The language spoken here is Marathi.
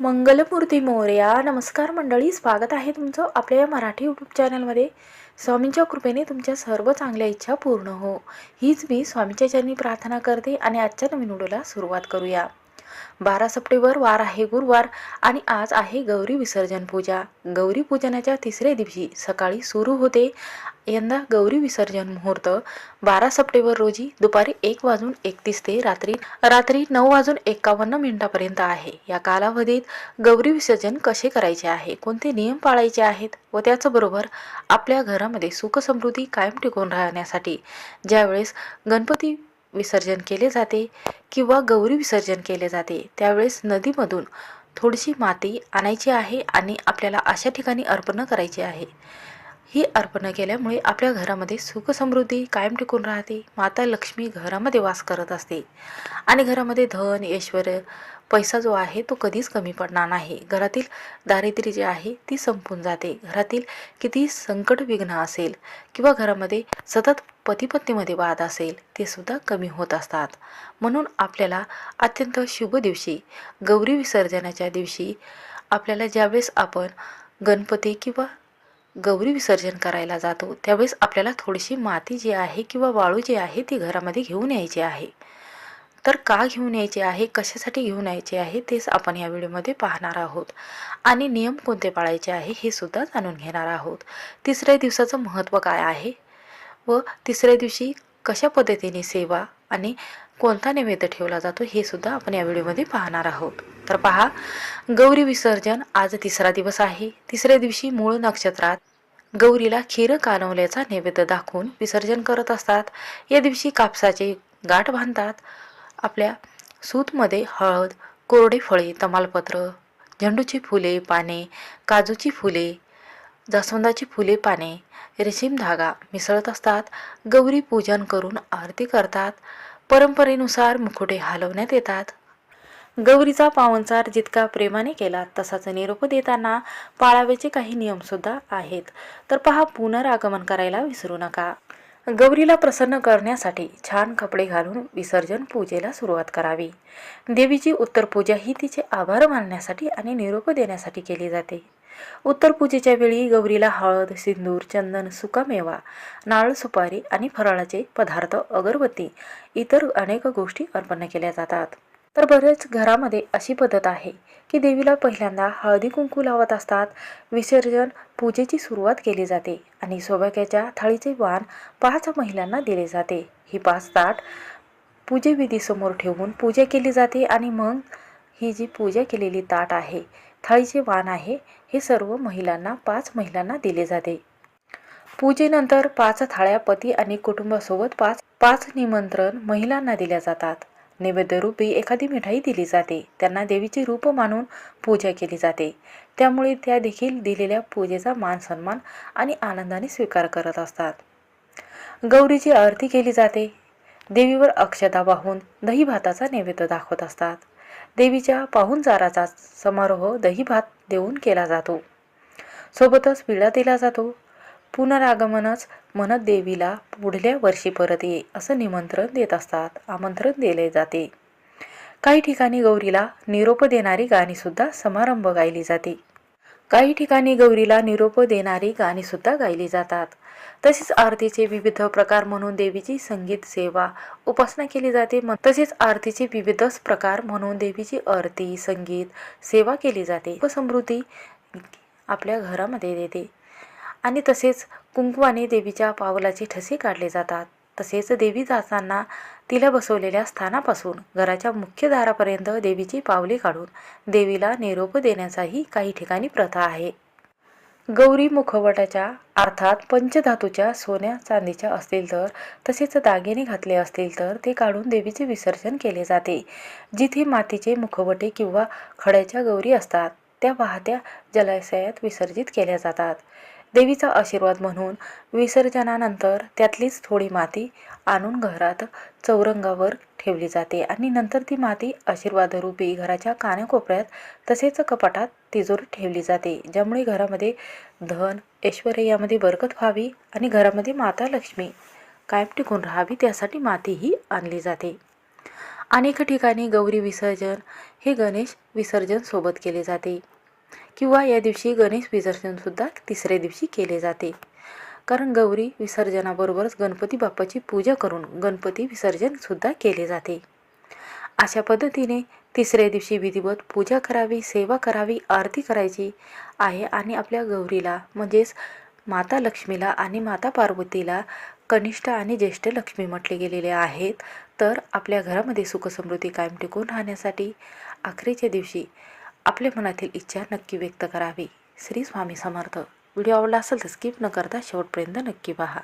मंगलमूर्ती मोर्या. नमस्कार मंडळी स्वागत आहे तुमचं आपल्या या मराठी यूट्यूब चॅनलमध्ये स्वामींच्या कृपेने तुमच्या सर्व चांगल्या इच्छा पूर्ण हो. हीच मी स्वामीच्या चरणी प्रार्थना करते आणि आजच्या नवीन व्हिडिओला सुरुवात करूया. बारा सप्टेंबर वार आहे गुरुवार आणि आज आहे गौरी विसर्जन पूजा. गौरी पूजनाच्या तिसऱ्या दिवशी सकाळी सुरू होते यंदा गौरी विसर्जन मुहूर्त. बारा सप्टेंबर रोजी दुपारी एक वाजून एकतीस ते रात्री रात्री नऊ वाजून एकावन्न मिनिटापर्यंत आहे. या कालावधीत गौरी विसर्जन कसे करायचे आहे? कोणते नियम पाळायचे आहेत? व त्याचबरोबर आपल्या घरामध्ये सुखसमृद्धी कायम टिकून राहण्यासाठी ज्यावेळेस गणपती विसर्जन केले जाते किंवा गौरी विसर्जन केले जाते त्यावेळेस नदीमधून थोडीशी माती आणायची आहे आणि आपल्याला अशा ठिकाणी अर्पण करायची आहे. ही अर्पण केल्यामुळे आपल्या घरामध्ये सुखसमृद्धी कायम टिकून राहते. माता लक्ष्मी घरामध्ये वास करत असते. आणि घरामध्ये धन ऐश्वर पैसा जो आहे तो कधीच कमी पडणार नाही. घरातील दारिद्र्य जे आहे ती संपून जाते. घरातील किती संकट विघ्न असेल किंवा घरामध्ये सतत पतीपत्नीमध्ये वाद असेल ते सुद्धा कमी होत असतात. म्हणून आपल्याला अत्यंत शुभ दिवशी गौरी विसर्जनाच्या दिवशी आपल्याला ज्यावेळेस आपण गणपती किंवा गौरी विसर्जन करायला जातो. त्यावेळेस आपल्याला थोडीशी माती जी आहे किंवा वाळू जी आहे ती घरामध्ये घेऊन यायची आहे. तर का घेऊन यायचे आहे? कशासाठी घेऊन यायचे आहे? तेच आपण या व्हिडिओमध्ये पाहणार आहोत. आणि नियम कोणते पाळायचे आहे हे सुद्धा जाणून घेणार आहोत. तिसऱ्या दिवसाचं महत्त्व काय आहे? व तिसऱ्या दिवशी कशा पद्धतीने सेवा आणि कोणता नैवेद्य ठेवला जातो हे सुद्धा आपण या व्हिडिओमध्ये पाहणार आहोत. तर पहा गौरी विसर्जन आज तिसरा दिवस आहे. तिसऱ्या दिवशी मूळ नक्षत्रात गौरीला खीर कानवल्याचा नैवेद्य दाखवून विसर्जन करत असतात. या दिवशी कापसाचे गाठ बांधतात. आपल्या सूतमध्ये हळद कोरडे फळे तमालपत्र झेंडूची फुले पाने काजूची फुले जास्वंदाची फुले पाने रेशीम धागा मिसळत असतात. गौरी पूजन करून आरती करतात. परंपरेनुसार मुखुटे हलवण्यात येतात. गौरीचा पावनचार जितका प्रेमाने केला तसाच निरोप देताना पाळावेचे काही नियमसुद्धा आहेत. तर पहा पुनरागमन करायला विसरू नका. गौरीला प्रसन्न करण्यासाठी छान कपडे घालून विसर्जन पूजेला सुरुवात करावी. देवीची उत्तर पूजा ही तिचे आभार मानण्यासाठी आणि निरोप देण्यासाठी केली जाते. उत्तर पूजेच्या वेळी गौरीला हळद सिंदूर चंदन सुकामेवा नारळ सुपारी आणि फराळाचे पदार्थ अगरबत्ती इतर अनेक गोष्टी अर्पण केल्या जातात. तर बरेच घरामध्ये अशी पद्धत आहे की देवीला पहिल्यांदा हळदी कुंकू लावत असतात. विसर्जन पूजेची सुरुवात केली जाते आणि सौभाग्याच्या थाळीचे वाण पाच महिलांना दिले जाते. ही पाच ताट पूजेविधीसमोर ठेवून पूजा केली जाते आणि मग ही जी पूजा केलेली ताट आहे थाळीचे वाण आहे हे सर्व महिलांना पाच महिलांना दिले जाते. पूजेनंतर पाच थाळ्या पती आणि कुटुंबासोबत पाच पाच निमंत्रण महिलांना दिल्या जातात. नैवेद्यरूपी एखादी मिठाई दिली जाते. त्यांना देवीचे रूप मानून पूजा केली जाते. त्यामुळे त्या देखील दिलेल्या पूजेचा मान सन्मान आणि आनंदाने स्वीकार करत असतात. गौरीची आरती केली जाते. देवीवर अक्षता वाहून दही भाताचा नैवेद्य दाखवत असतात. देवीच्या पाहुणचाराचा समारोह दही भात देऊन केला जातो. सोबतच पिळा दिला जातो. पुनरागमनच म्हणत देवीला पुढल्या वर्षी परत ये असं निमंत्रण देत असतात. आमंत्रण दिले जाते. काही ठिकाणी गौरीला निरोप देणारी गाणीसुद्धा समारंभ गायली जाते. काही ठिकाणी गौरीला निरोप देणारी गाणीसुद्धा गायली जातात. तसेच आरतीचे विविध प्रकार म्हणून देवीची संगीत सेवा उपासना केली जाते. तसेच आरतीचे विविधच प्रकार म्हणून देवीची आरती संगीत सेवा केली जाते. व समृद्धी आपल्या घरामध्ये देते. आणि तसेच कुंकवाने देवीच्या पावलाचे ठसे काढले जातात. तसेच देवी जाताना तिला बसवलेल्या स्थानापासून घराच्या मुख्य दारापर्यंत देवीची पावले काढून देवीला निरोप देण्याचाही काही ठिकाणी प्रथा आहे. गौरी मुखवटाच्या अर्थात पंचधातूच्या सोन्या चांदीच्या असतील तर तसेच दागिने घातले असतील तर ते काढून देवीचे विसर्जन केले जाते. जिथे मातीचे मुखवटे किंवा खड्याच्या गौरी असतात त्या वाहत्या जलाशयात विसर्जित केल्या जातात. देवीचा आशीर्वाद म्हणून विसर्जनानंतर त्यातलीच थोडी माती आणून घरात चौरंगावर ठेवली जाते आणि नंतर ती माती आशीर्वादरूपी घराच्या कानाकोपऱ्यात तसेच कपाटात तिजोरीत ठेवली जाते ज्यामुळे घरामध्ये धन ऐश्वर यामध्ये बरकत व्हावी आणि घरामध्ये माता लक्ष्मी कायम टिकून राहावी त्यासाठी माती ही आणली जाते. अनेक ठिकाणी गौरी विसर्जन हे गणेश विसर्जन सोबत केले जाते. किंवा या दिवशी गणेश विसर्जनसुद्धा तिसऱ्या दिवशी केले जाते. कारण गौरी विसर्जनाबरोबरच गणपती बाप्पाची पूजा करून गणपती विसर्जनसुद्धा केले जाते. अशा पद्धतीने तिसऱ्या दिवशी विधिवत पूजा करावी सेवा करावी आरती करायची आहे आणि आपल्या गौरीला म्हणजेच माता लक्ष्मीला आणि माता पार्वतीला कनिष्ठ आणि ज्येष्ठ लक्ष्मी म्हटले गेलेले आहेत. तर आपल्या घरामध्ये सुखसमृद्धी कायम टिकून राहण्यासाठी अखेरच्या दिवशी आपल्या मनातील इच्छा नक्की व्यक्त करावी. श्री स्वामी समर्थ. व्हिडिओ आवडला असेल तर स्किप न करता शेवटपर्यंत नक्की पहा.